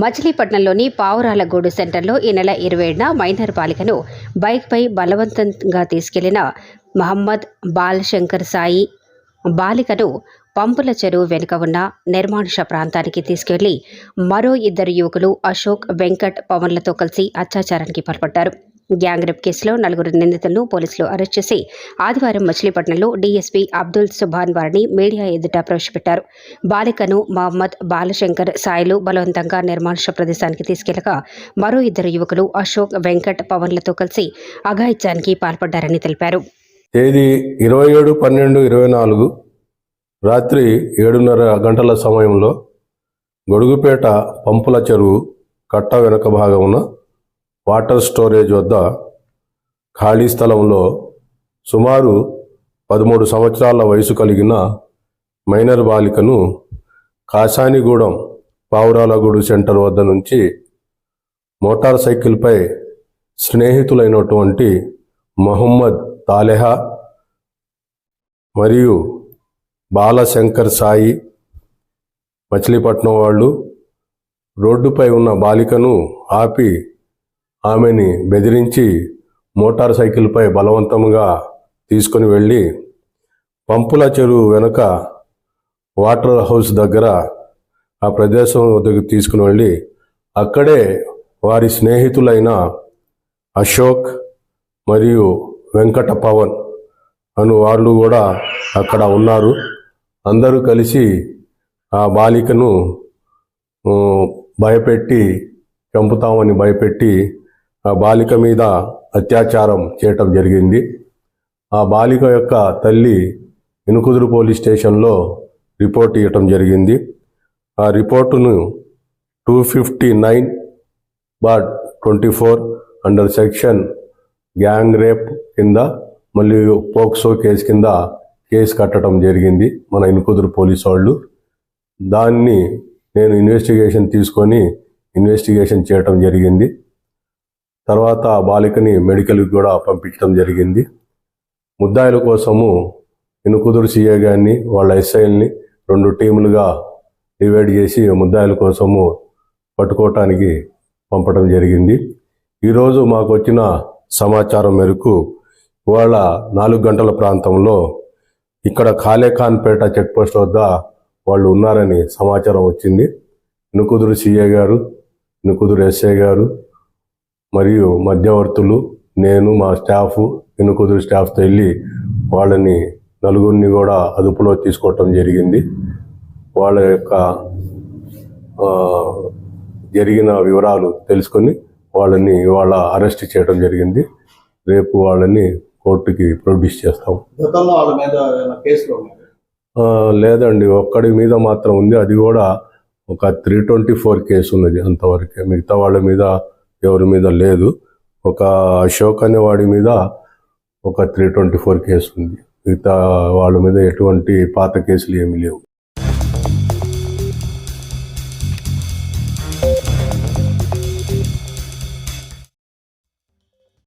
మచిలీపట్నంలోని పావురాలగూడు సెంటర్లో ఈ నెల ఇరవై ఏడున మైనర్ బాలికను బైక్పై బలవంతంగా తీసుకెళ్ళిన మహమ్మద్ బాల్ శంకర్ సాయి బాలికను పంపుల చెరువు వెనుక ఉన్న నిర్మానుష ప్రాంతానికి తీసుకెళ్ళి మరో ఇద్దరు యువకులు అశోక్ వెంకట్ పవన్లతో కలిసి అత్యాచారానికి పాల్పడ్డారు. గ్యాంగ్ రేప్ కేసులో నలుగురు నిందితులను పోలీసులు అరెస్ట్ చేసి ఆదివారం మచిలీపట్నంలో డీఎస్పీ అబ్దుల్ సుభాన్ వారిని మీడియా ఎదుట ప్రవేశపెట్టారు. బాలికను మహమ్మద్ బాలశంకర్ సాయిలు బలవంతంగా నిర్మానుష ప్రదేశానికి తీసుకెళ్ళగా మరో ఇద్దరు యువకులు అశోక్ వెంకట్ పవన్లతో కలిసి అఘాయిత్యానికి పాల్పడ్డారని తెలిపారు. తేదీ ఇరవై ఏడు పన్నెండు ఇరవై నాలుగు రాత్రి ఏడున్నర గంటల సమయంలో గొడుగుపేట పంపుల చెరువు కట్ట వెనుక భాగమున వాటర్ స్టోరేజ్ వద్ద ఖాళీ స్థలంలో సుమారు పదమూడు సంవత్సరాల వయసు కలిగిన మైనర్ బాలికను కాశానిగూడెం పావురాలగూడు సెంటర్ వద్ద నుంచి మోటార్ సైకిల్పై స్నేహితులైనటువంటి మహమ్మద్ తాలెహా మరియు బాలశంకర్ సాయి మచిలీపట్నం వాళ్ళు రోడ్డుపై ఉన్న బాలికను ఆపి ఆమెని బెదిరించి మోటార్ సైకిల్పై బలవంతంగా తీసుకొని వెళ్ళి పంపుల చెరువు వెనుక వాటర్ హౌస్ దగ్గర ఆ ప్రదేశం దగ్గర తీసుకుని వెళ్ళి అక్కడే వారి స్నేహితులైన అశోక్ మరియు వెంకట పవన్ అను వాళ్ళు కూడా అక్కడ ఉన్నారు. అందరూ కలిసి ఆ బాలికను భయపెట్టి చంపుతామని భయపెట్టి ఆ బాలిక మీద అత్యాచారం చేయటం జరిగింది. ఆ బాలిక యొక్క తల్లి ఇనుకుదురు పోలీస్ స్టేషన్లో రిపోర్ట్ ఇవ్వటం జరిగింది. ఆ రిపోర్టును two fifty nine bar twenty four under section gang rape కింద మళ్ళీ పోక్సో కేసు కింద కేసు కట్టడం జరిగింది మన ఇనుకుదురు పోలీసు వాళ్ళు. దాన్ని నేను ఇన్వెస్టిగేషన్ తీసుకొని ఇన్వెస్టిగేషన్ చేయటం జరిగింది. తర్వాత ఆ బాలికని మెడికల్కి కూడా పంపించడం జరిగింది. ముద్దాయిల కోసము ఇనుకుదురు సీఏ గారిని వాళ్ళ ఎస్ఐల్ని రెండు టీములుగా డివైడ్ చేసి ముద్దాయిల కోసము పట్టుకోవటానికి పంపడం జరిగింది. ఈరోజు మాకు వచ్చిన సమాచారం మేరకు ఇవాళ నాలుగు గంటల ప్రాంతంలో ఇక్కడ ఖాళేఖాన్పేట చెక్పోస్ట్ వద్ద వాళ్ళు ఉన్నారని సమాచారం వచ్చింది. నుకుదురు సీఏ గారు నుకుదురు ఎస్ఐ గారు మరియు మధ్యవర్తులు నేను మా స్టాఫ్ ఇనుకుదురు స్టాఫ్తో వెళ్ళి వాళ్ళని నలుగురిని కూడా అదుపులో తీసుకోవటం జరిగింది. వాళ్ళ యొక్క జరిగిన వివరాలు తెలుసుకొని వాళ్ళని ఇవాళ అరెస్ట్ చేయడం జరిగింది. రేపు వాళ్ళని కోర్టుకి ప్రొడ్యూస్ చేస్తాం. గతంలో వాళ్ళ మీద కేసులు లేదండి. ఒక్కడి మీద మాత్రం ఉంది. అది కూడా ఒక త్రీ ట్వంటీ ఫోర్ కేసు ఉన్నది అంతవరకే. మిగతా వాళ్ళ మీద ఎవరి మీద లేదు. ఒక అశోక్ అనే వాడి మీద ఒక త్రీ ట్వంటీ ఫోర్ కేసు ఉంది. మిగతా వాళ్ళ మీద ఎటువంటి పాత కేసులు ఏమీ లేవు.